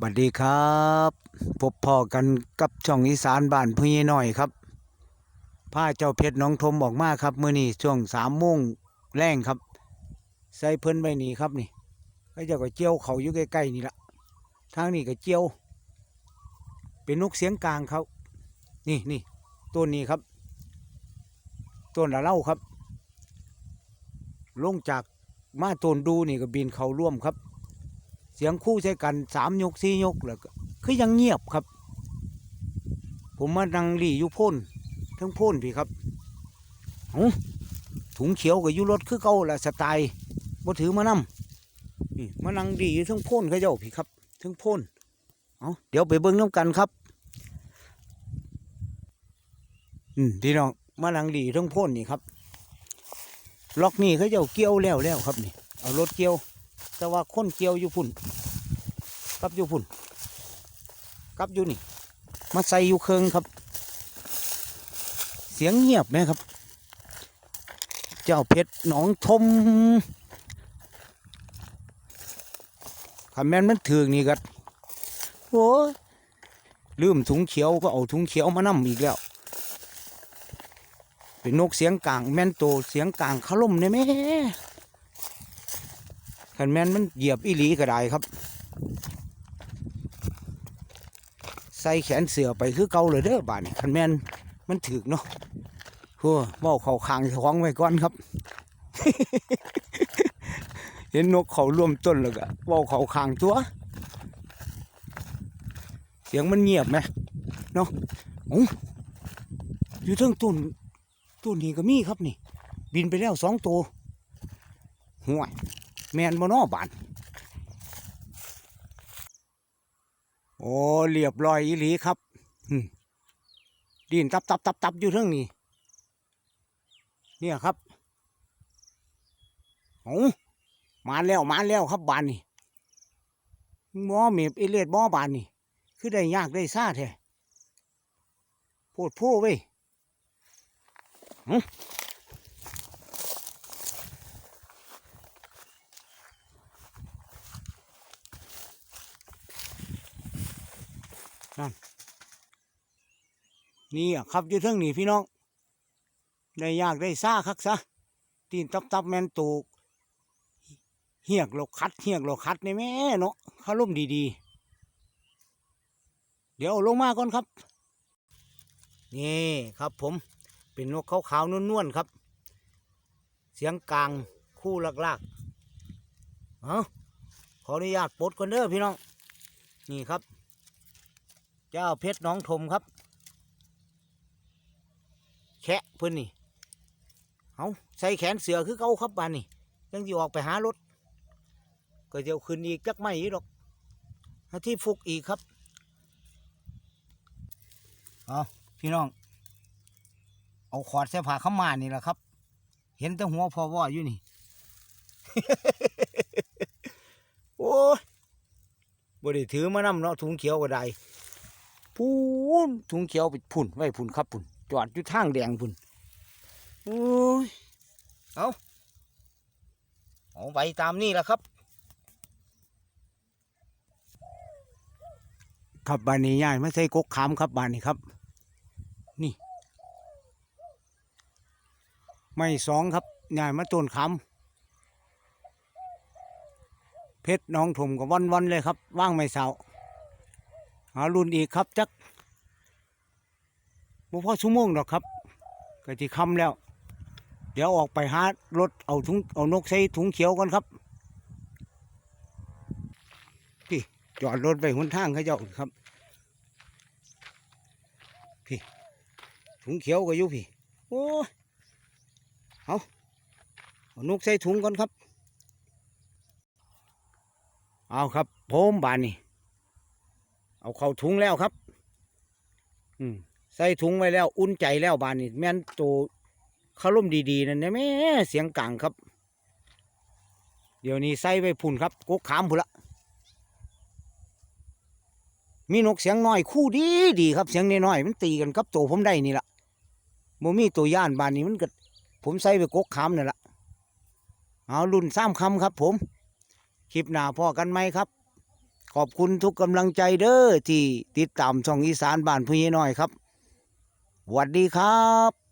บัดดีครับ พบพ่อกันกับช่องอีสานบ้านพี่น้อยครับผ้าเจ้าเพชรน้องทมออกมาครับมื้อนี้ช่วงสามโมงแรงครับ ใส่เพิ่นไว้นี่ครับนี่ก็เจ้าก็เจียวเขาอยู่ใกล้ๆนี่ละทางนี้ก็เจียว เป็นนกเสียงกลางเขานี่นี่ต้นนี้ครับต้นละเล่าครับ ลงจากมาต้นดูนี่ก็บินเขาร่วมครับ เสียงคู่ใช้กันสามยกสี่ยกแล้วก็คือยังเงียบครับ ผมมานั่งหลีอยู่พ่นทั้งพ่นพี่ครับเอาถุงเขียวกับยุรถคือเก่าละสไตล์บ่ถือมานำนี่มานั่งดีอยู่ทั้งพ่นเขาเจ้าพี่ครับทั้งพ่นเอาเดี๋ยวไปเบิ้งน้ำกันครับ อืมพี่น้องมานั่งดีทั้งพ่นนี่ครับ ล็อกนี่เขาเจ้าเกี่ยวแล้วแล้วครับนี่เอารถเกี่ยว แต่ว่าคนเกี่ยวอยู่พุ่น กับอยู่พุ่นกับอยู่นี่ มาใส่อยู่เคืองครับ เสียงเงียบไหมครับ เจ้าเพชรหนองทมคำแม่นมันถึงนี่กัโอ้ลืมถุงเขียวก็เอาถุงเขียวมานำอีกแล้ว เป็นนกเสียงกลางแม่นโตเสียงกลางขล่มเนี่ยแม่ขันแมนมันเหยียบอีหลีก็ได้ครับ ส่แขนเสือไปคือเก่าเลยเด้อบาดนี่ขันแมนมันถึกเนาะหัวเว่าเขาคางท้องไว้ก่อนครับ เห็นนกเขาร่วมต้นแล้วก็เว่าเขาคางตัว เสียงมันเงียบไหมเนาะโออยู่เทั้งต้นต้นนี้ก็มีครับนี่ บินไปแล้วสองตัวห่วยแมนบ่นอบาน อ้เรียบร้อยอีหลีครับดินตับตับตับตับอยู่เรื่องนี้ เนี่ยครับโอ้มาแล้วมาแล้วครับบานนี่หมอเมียบเอเลดหมอบานนี่ คือได้ยากได้ซาแท้โพดโพเว้ย หึนี่อะครับอยู่เทิงนี่พี่น้อง ได้ยากได้ซ่าคักซะตีนตับตับแมนตูกเหียกโลคัดเหียกโลคัดในแม่เนาะข้าร่มดีๆ เดี๋ยวลงมาก่อนครับ นี่ครับผมเป็นนกขาวๆนวลๆครับ เสียงกลางคู่ลากๆ เอาขออนุญาตปลดก่อนเด้อพี่น้อง นี่ครับ เจ้าเพชรน้องทมครับ แคะเพิ่อนนี่เอาใส่แขนเสือคือเก่าครับบานนี่ยังสิออกไปหารถ ก็จะเอาขึ้นอีกจักไม่อีกดอกที่ฟุกอีกครับเอาพี่น้อง เอาขอดเสื้อผ้าเข้ามานี่แหละครับ เห็นแต่หัวพอว่าอยู่นี่ โอ้ยบ่ได้ถือมานำเนาะถุงเขียวก็ได้ พูนถุงเขียวไปพุ่นไว้พุ่นครับพุ่นจอดอยู่ทางแดงพุ่นโอ้ยเอาเอาไปตามนี่แหละครับ ครับบานนี้ย่ายไม่ใช่กกขามครับบานนี้ครับ นี่ ไม่สองครับย่ายมาต้นขามเพชรน้องถมกับวันวันๆเลยครับ ว่างไม่เสา หารุ่นอีกครับจักบ่พอชั่วโมงดอกครับก็ที่คำแล้ว เดี๋ยวออกไปหารถเอาถุงเอานกใส่ถุงเขียวก่อนครับพี่จอดรถไปหนทางเขาเจ้าครับพี่ถุงเขียวก็อยู่พี่โอ้เอาเอานกใส่ถุงก่อนครับ เอาครับผมบานนี่ เอาเข้าถุงแล้วครับ อืมใส่ถุงไว้แล้วอุ่นใจแล้วบานนี่แม่นโตขลุ่มดีๆนั่นนะแม่เสียงกลางครับ เดี๋ยวนี้ใส่ไว้พุ่นครับกกขามพุ่นละมีนกเสียงน้อยคู่ดีดีครับเสียงน้อยมันตีกันกับตัวผมได้นี่ละโมมีตัวย่านบานนี้มันก็ผมใส่ไปกกขามนี่ละเอารุ่นสามคำครับ ผมคลิปหน้าพอกันไหมครับ ขอบคุณทุกกำลังใจเด้อที่ติดตามช่องอีสานบ้านผู้ใหญ่น้อยครับหวัดดีครับ